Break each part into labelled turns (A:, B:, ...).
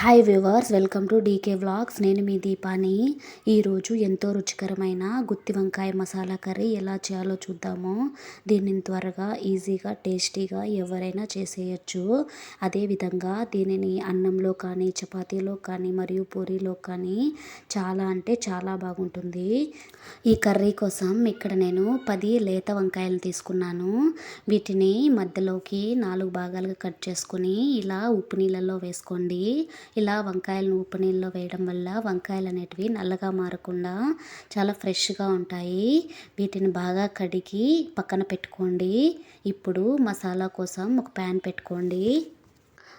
A: Hi viewers welcome to DK vlogs నేను మీ దీపాని. ఈరోజు ఎంతో రుచికరమైన గుత్తి వంకాయ మసాలా కర్రీ ఎలా చేయాలో చూద్దాము. దీనిని త్వరగా ఈజీగా టేస్టీగా ఎవరైనా చేసేయచ్చు. అదేవిధంగా దీనిని అన్నంలో కానీ చపాతీలో కానీ మరియు పూరీలో కానీ చాలా అంటే చాలా బాగుంటుంది. ఈ కర్రీ కోసం ఇక్కడ నేను పది లేత వంకాయలు తీసుకున్నాను. వీటిని మధ్యలోకి నాలుగు భాగాలుగా కట్ చేసుకుని ఇలా ఉప్పు నీళ్ళల్లో వేసుకోండి. ఇలా వంకాయలను ఉప్పు నీళ్ళలో వేయడం వల్ల వంకాయలు అనేటివి నల్లగా మారకుండా చాలా ఫ్రెష్గా ఉంటాయి. వీటిని బాగా కడిగి పక్కన పెట్టుకోండి. ఇప్పుడు మసాలా కోసం ఒక ప్యాన్ పెట్టుకోండి.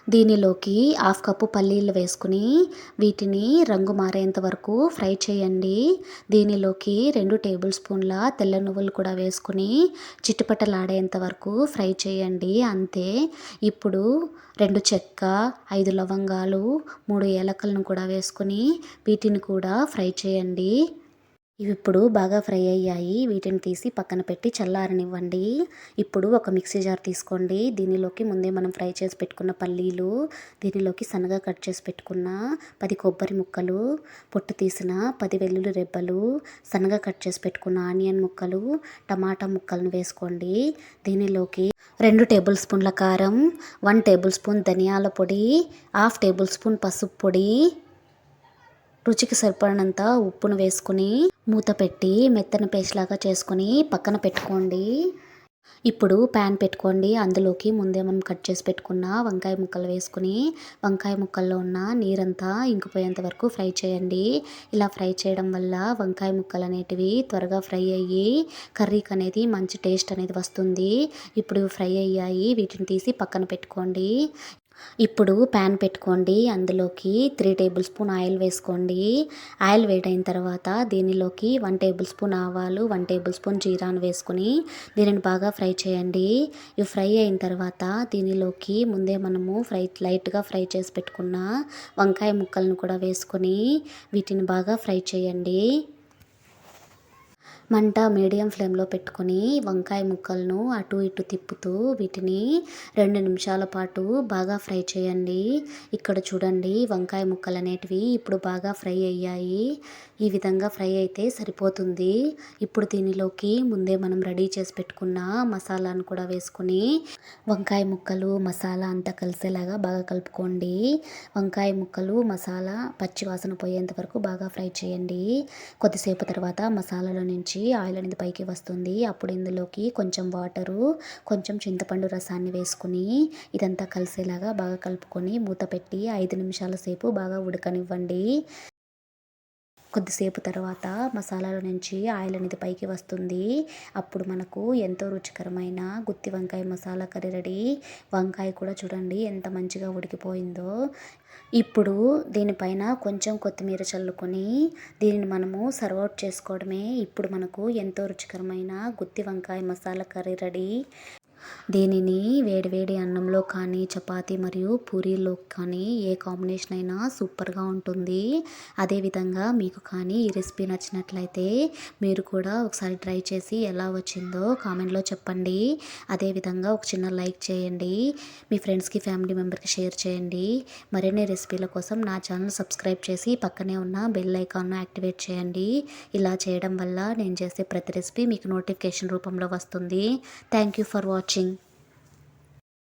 A: దీనిలోకి హాఫ్ కప్పు పల్లీలు వేసుకుని వీటిని రంగు మారేంత వరకు ఫ్రై చేయండి. దీనిలోకి రెండు టేబుల్ స్పూన్ల తెల్ల నువ్వులు కూడా వేసుకుని చిట్టుపట్టలాడేంత వరకు ఫ్రై చేయండి. అంతే. ఇప్పుడు రెండు చెక్క ఐదు లవంగాలు మూడు ఏలకలను కూడా వేసుకుని వీటిని కూడా ఫ్రై చేయండి. ఇవి ఇప్పుడు బాగా ఫ్రై అయ్యాయి. వీటిని తీసి పక్కన పెట్టి చల్లారనివ్వండి. ఇప్పుడు ఒక మిక్సీ జార్ తీసుకోండి. దీనిలోకి ముందే మనం ఫ్రై చేసి పెట్టుకున్న పల్లీలు దీనిలోకి సన్నగా కట్ చేసి పెట్టుకున్న పది కొబ్బరి ముక్కలు పొట్టు తీసిన పది వెల్లుల్లి రెబ్బలు సన్నగా కట్ చేసి పెట్టుకున్న ఆనియన్ ముక్కలు టమాటా ముక్కలను వేసుకోండి. దీనిలోకి రెండు టేబుల్ స్పూన్ల కారం వన్ టేబుల్ స్పూన్ ధనియాల పొడి హాఫ్ టేబుల్ స్పూన్ పసుపు పొడి రుచికి సరిపడినంత ఉప్పును వేసుకుని మూత పెట్టి మెత్తని పేస్ట్ లాగా చేసుకొని పక్కన పెట్టుకోండి. ఇప్పుడు ప్యాన్ పెట్టుకోండి. అందులోకి ముందే మనం కట్ చేసి పెట్టుకున్న వంకాయ ముక్కలు వేసుకుని వంకాయ ముక్కల్లో ఉన్న నీరంతా ఇంకిపోయేంత వరకు ఫ్రై చేయండి. ఇలా ఫ్రై చేయడం వల్ల వంకాయ ముక్కలు అనేటివి త్వరగా ఫ్రై అయ్యి కర్రీకి అనేది మంచి టేస్ట్ అనేది వస్తుంది. ఇప్పుడు ఫ్రై అయ్యాయి. వీటిని తీసి పక్కన పెట్టుకోండి. ఇప్పుడు ప్యాన్ పెట్టుకోండి. అందులోకి త్రీ టేబుల్ స్పూన్ ఆయిల్ వేసుకోండి. ఆయిల్ వేడైన తర్వాత దీనిలోకి వన్ టేబుల్ స్పూన్ ఆవాలు వన్ టేబుల్ స్పూన్ జీరాను వేసుకొని దీనిని బాగా ఫ్రై చేయండి. ఇవి ఫ్రై అయిన తర్వాత దీనిలోకి ముందే మనము ఫ్రై లైట్గా ఫ్రై చేసి పెట్టుకున్న వంకాయ ముక్కలను కూడా వేసుకొని వీటిని బాగా ఫ్రై చేయండి. మంట మీడియం ఫ్లేమ్లో పెట్టుకొని వంకాయ ముక్కలను అటు ఇటు తిప్పుతూ వీటిని రెండు నిమిషాల పాటు బాగా ఫ్రై చేయండి. ఇక్కడ చూడండి వంకాయ ముక్కలు అనేటివి ఇప్పుడు బాగా ఫ్రై అయ్యాయి. ఈ విధంగా ఫ్రై అయితే సరిపోతుంది. ఇప్పుడు దీనిలోకి ముందే మనం రెడీ చేసి పెట్టుకున్న మసాలాను కూడా వేసుకొని వంకాయ ముక్కలు మసాలా అంతా కలిసేలాగా బాగా కలుపుకోండి. వంకాయ ముక్కలు మసాలా పచ్చి వాసన పోయేంత వరకు బాగా ఫ్రై చేయండి. కొద్దిసేపు తర్వాత మసాలాలో నుంచి ఆయిల్ అనేది పైకి వస్తుంది. అప్పుడు ఇందులోకి కొంచెం వాటరు కొంచెం చింతపండు రసాన్ని వేసుకుని ఇదంతా కలిసేలాగా బాగా కలుపుకొని మూత పెట్టి ఐదు నిమిషాల సేపు బాగా ఉడకనివ్వండి. కొద్దిసేపు తర్వాత మసాలాల నుంచి ఆయిల్ అనేది పైకి వస్తుంది. అప్పుడు మనకు ఎంతో రుచికరమైన గుత్తి వంకాయ మసాలా కర్రీ రెడీ. వంకాయ కూడా చూడండి ఎంత మంచిగా ఉడికిపోయిందో. ఇప్పుడు దీనిపైన కొంచెం కొత్తిమీర చల్లుకొని దీనిని మనము సర్వ్ అవుట్ చేసుకోవడమే. ఇప్పుడు మనకు ఎంతో రుచికరమైన గుత్తి వంకాయ మసాలా కర్రీ రెడీ. దీనిని వేడివేడి అన్నంలో కానీ చపాతీ మరియు పూరీలో కానీ ఏ కాంబినేషన్ అయినా సూపర్గా ఉంటుంది. అదేవిధంగా మీకు కానీ ఈ రెసిపీ నచ్చినట్లయితే మీరు కూడా ఒకసారి ట్రై చేసి ఎలా వచ్చిందో కామెంట్లో చెప్పండి. అదేవిధంగా ఒక చిన్న లైక్ చేయండి. మీ ఫ్రెండ్స్కి ఫ్యామిలీ మెంబర్కి షేర్ చేయండి. మరిన్ని రెసిపీల కోసం నా ఛానల్ సబ్స్క్రైబ్ చేసి పక్కనే ఉన్న బెల్ ఐకాన్ను యాక్టివేట్ చేయండి. ఇలా చేయడం వల్ల నేను చేసే ప్రతి రెసిపీ మీకు నోటిఫికేషన్ రూపంలో వస్తుంది. Thank you for watching. watching.